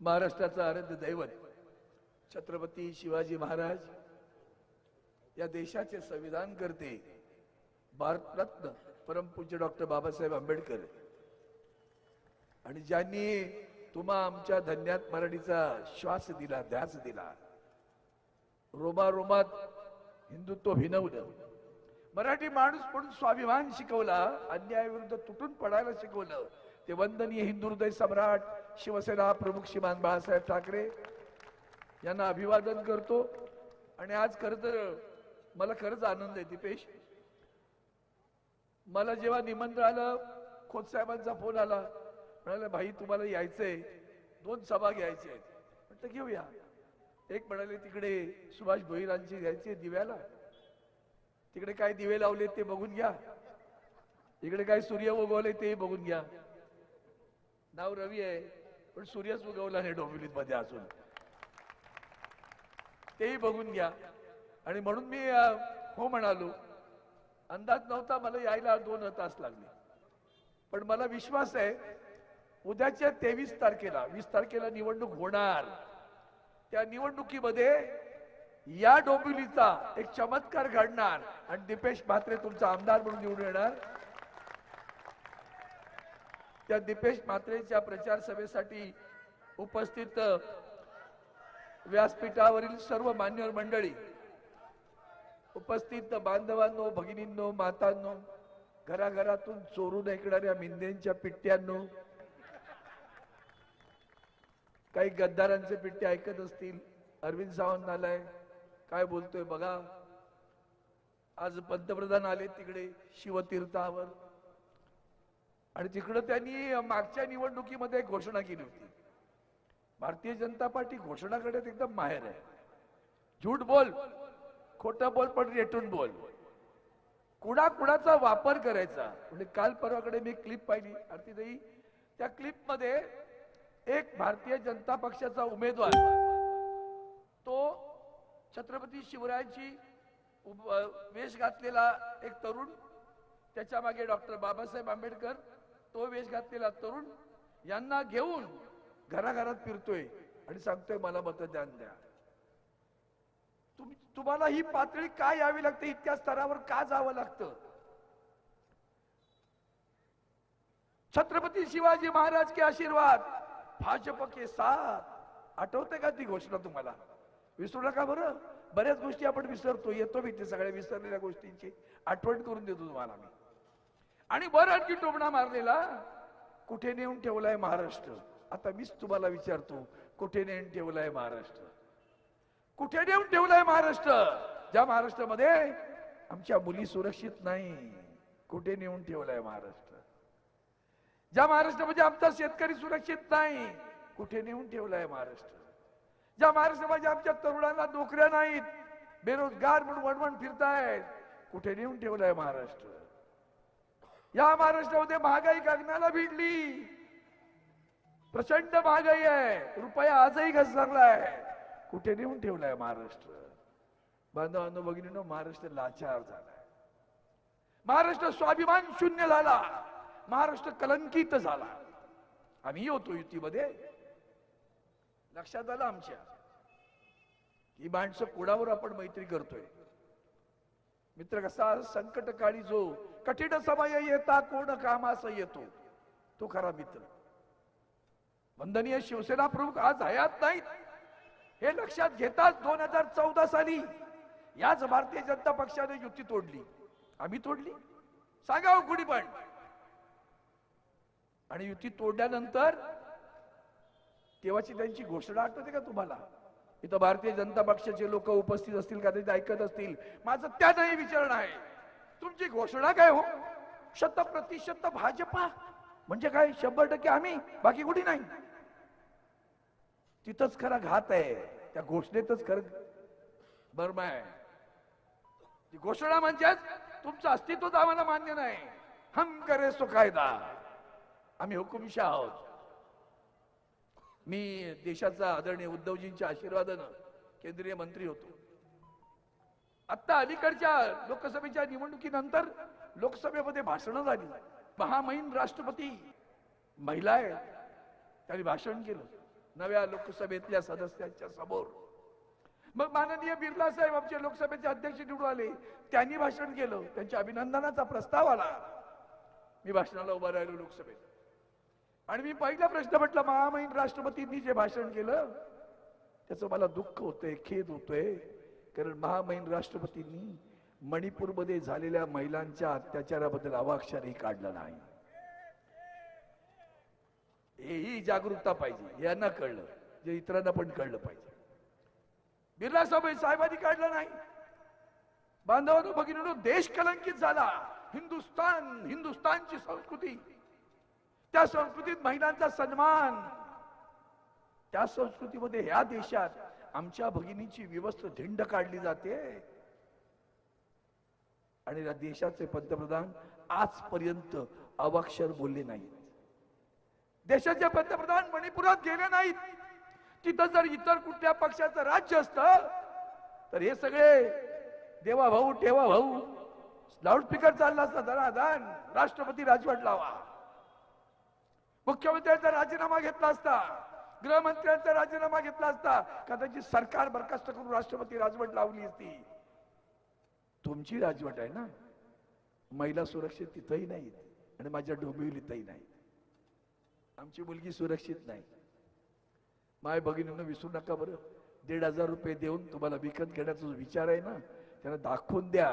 महाराष्ट्राचं आराध्य दैवत छत्रपती शिवाजी महाराज या देशाचे संविधान करते. भारतरत्न परमपूज्य डॉक्टर बाबासाहेब आंबेडकर. आणि ज्यांनी तुम्हा आमच्या धन्यात मराठीचा श्वास दिला ध्यास दिला रोमारोमात हिंदुत्व भिनवलं मराठी माणूस म्हणून स्वाभिमान शिकवला अन्यायाविरुद्ध तुटून पडायला शिकवलं ते वंदनीय हिंदू हृदय सम्राट शिवसेना प्रमुख श्रीमान बाळासाहेब ठाकरे यांना अभिवादन करतो. आणि आज खरं तर मला खरंच आनंद आहे दीपेश. मला जेव्हा निमंत्रण आलं खोत साहेबांचा फोन आला. म्हणाले भाई तुम्हाला यायचंय. दोन सभा घ्यायच्या आहेत. म्हटलं घेऊया. एक म्हणाले तिकडे सुभाष भोईरांची घ्यायची दिव्याला. तिकडे काय दिवे लावले ते बघून घ्या. इकडे काय सूर्य उगवले ते बघून घ्या. नाव रवी आहे. पण सूर्यच उगवला नाही डोंबिवलीत मध्ये अजून. तेही बघून घ्या. आणि म्हणून मी हो म्हणालो अंदाज नव्हता मला यायला दोन तास लागले. पण मला विश्वास आहे उद्याच्या तेवीस तारखेला वीस तारखेला निवडणूक होणार. त्या निवडणुकीमध्ये या डोंबिवलीचा एक चमत्कार घडणार. आणि दीपेश म्हात्रे तुमचा आमदार म्हणून निवडून येणार. त्या दीपेश म्हात्रेच्या प्रचार सभेसाठी उपस्थित व्यासपीठावरील सर्व मान्यवर मंडळी उपस्थित बांधवांनो भगिनींनो मातांनो घराघरातून चोरून ऐकणाऱ्या मिंदेंच्या पिट्ट्यांनो काही गद्दारांचे पिट्टे ऐकत असतील. अरविंद सावंत आलाय. काय बोलतोय बघा. आज पंतप्रधान आले तिकडे शिवतीर्थावर. आणि तिकडं त्यांनी मागच्या निवडणुकीमध्ये एक घोषणा केली होती. भारतीय जनता पार्टी घोषणा करण्यात एकदम माहेर आहे. झूट बोल खोटं बोल पण रेटून बोल. कुणा कुणाचा वापर करायचा? म्हणजे काल परवाकडे मी क्लिप पाहिली आरतीताई. त्या क्लिपमध्ये एक भारतीय जनता पक्षाचा उमेदवार तो छत्रपती शिवरायांची वेश घातलेला एक तरुण त्याच्यामागे डॉक्टर बाबासाहेब आंबेडकर तो वेश घातलेला तरुण यांना घेऊन घराघरात फिरतोय आणि सांगतोय मला मतदान द्या. तुम्हाला ही पातळी का यावी लागते? इतक्या स्तरावर का जावं लागतं? छत्रपती शिवाजी महाराज के आशीर्वाद. भाजप के साथ. आठवते का ती घोषणा तुम्हाला? विसरू नका बरं. बऱ्याच गोष्टी आपण विसरतो. येतो मी ते सगळ्या विसरलेल्या गोष्टींची. आठवण करून देतो तुम्हाला मी. आणि बरं आणखी टोमणा मारलेला. कुठे नेऊन ठेवलाय महाराष्ट्र? आता मीच तुम्हाला विचारतो कुठे नेऊन ठेवलाय महाराष्ट्र? कुठे नेऊन ठेवलाय महाराष्ट्र? ज्या महाराष्ट्रामध्ये आमच्या मुली सुरक्षित नाही कुठे नेऊन ठेवलाय महाराष्ट्र? ज्या महाराष्ट्रामध्ये आमचा शेतकरी सुरक्षित नाही कुठे नेऊन ठेवलाय महाराष्ट्र? ज्या महाराष्ट्रामध्ये आमच्या तरुणांना नोकऱ्या नाहीत बेरोजगार म्हणून वणवण फिरतायत कुठे नेऊन ठेवलाय महाराष्ट्र? या महाराष्ट्रामध्ये महागाई गगनाला भिडली. प्रचंड महागाई आहे. रुपया आजही घसरलाय. कुठे नेऊन ठेवलाय महाराष्ट्र? बांधवांनो भगिनीनो महाराष्ट्र लाचार झालाय. महाराष्ट्र स्वाभिमान शून्य झाला. महाराष्ट्र कलंकित झाला. आम्ही होतो युतीमध्ये. लक्षात आलं आमच्या? ही माणसं कुणावर आपण मैत्री करतोय. मित्र कसा संकट काळी जो कठीण समय येता कोण कामास येतो? तो खरा मित्र. वंदनीय शिवसेना प्रमुख आज हयात नाहीत. हे लक्षात घेताच दोन हजार चौदा साली याच भारतीय जनता पक्षाने युती तोडली. आम्ही तोडली. सांगावं हो कुणी पण. आणि युती तोडल्यानंतर तेव्हाची त्यांची घोषणा आठवते का तुम्हाला? इथं भारतीय जनता पक्षाचे लोक उपस्थित असतील का ते ऐकत असतील? माझं त्यातही विचारण आहे. तुमची घोषणा काय हो? शत प्रतिशत भाजपा. म्हणजे काय? शंभर टक्के आम्ही बाकी कुठे नाही. तिथंच खरा घात आहे. त्या घोषणेतच खरं. बर्म आहे ती घोषणा म्हणजेच तुमचं अस्तित्वच आम्हाला मान्य नाही. हम करे सो कायदा. आम्ही हुकुमशा आहोत. मी देशाचा आदरणीय उद्धवजींच्या आशीर्वादानं केंद्रीय मंत्री होतो. आता अलीकडच्या लोकसभेच्या निवडणुकीनंतर लोकसभेमध्ये भाषणं झाली. महामहिम राष्ट्रपती महिला आहे त्यांनी भाषण केलं. नव्या लोकसभेतल्या सदस्यांच्या समोर. मग माननीय बिर्ला साहेब आमचे लोकसभेचे अध्यक्ष निवडून आले. त्यांनी भाषण केलं. त्यांच्या अभिनंदनाचा प्रस्ताव आला. मी भाषणाला उभा राहिलो लोकसभेत. आणि मी पहिला प्रश्न म्हटलं महामहिम राष्ट्रपतींनी जे भाषण केलं त्याचं मला दुःख होतंय खेद होतोय. कारण महामहिम राष्ट्रपतींनी मणिपूरमध्ये झालेल्या महिलांच्या अत्याचाराबद्दल अवाक्षरही काढला नाही. ही जागरूकता पाहिजे यांना कळलं जे इतरांना पण कळलं पाहिजे. बिर्ला साहेब साहेबांनी काढलं नाही. बांधवांनो भगिनीनो देश कलंकित झाला. हिंदुस्तान हिंदुस्तानची संस्कृती. त्या संस्कृतीत महिलांचा सन्मान. त्या संस्कृतीमध्ये ह्या देशात आमच्या भगिनीची व्यवस्था धिंड काढली जाते. आणि या देशाचे पंतप्रधान आजपर्यंत अवाक्षर बोलले नाहीत. देशाचे पंतप्रधान मणिपुरात गेले नाहीत. तिथं जर इतर कुठल्या पक्षाचं राज्य असतं तर हे सगळे देवा भाऊ ठेवा भाऊ लाऊडस्पीकर चालला असता धनादान राष्ट्रपती राजवट लावा. मुख्यमंत्र्यांचा राजीनामा घेतला असता गृहमंत्र्यांचा राजीनामा घेतला असता कदाचित सरकार बरखास्त करून राष्ट्रपती राजवट लावली असती. तुमची राजवट आहे ना? महिला सुरक्षित तिथंही नाहीत आणि माझ्या डोंबिवलीतही नाहीत. आमची मुलगी सुरक्षित नाही. माय भगिनींना विसरू नका बरं. दीड हजार रुपये देऊन तुम्हाला विकत घेण्याचा जो विचार आहे ना त्यांना दाखवून द्या.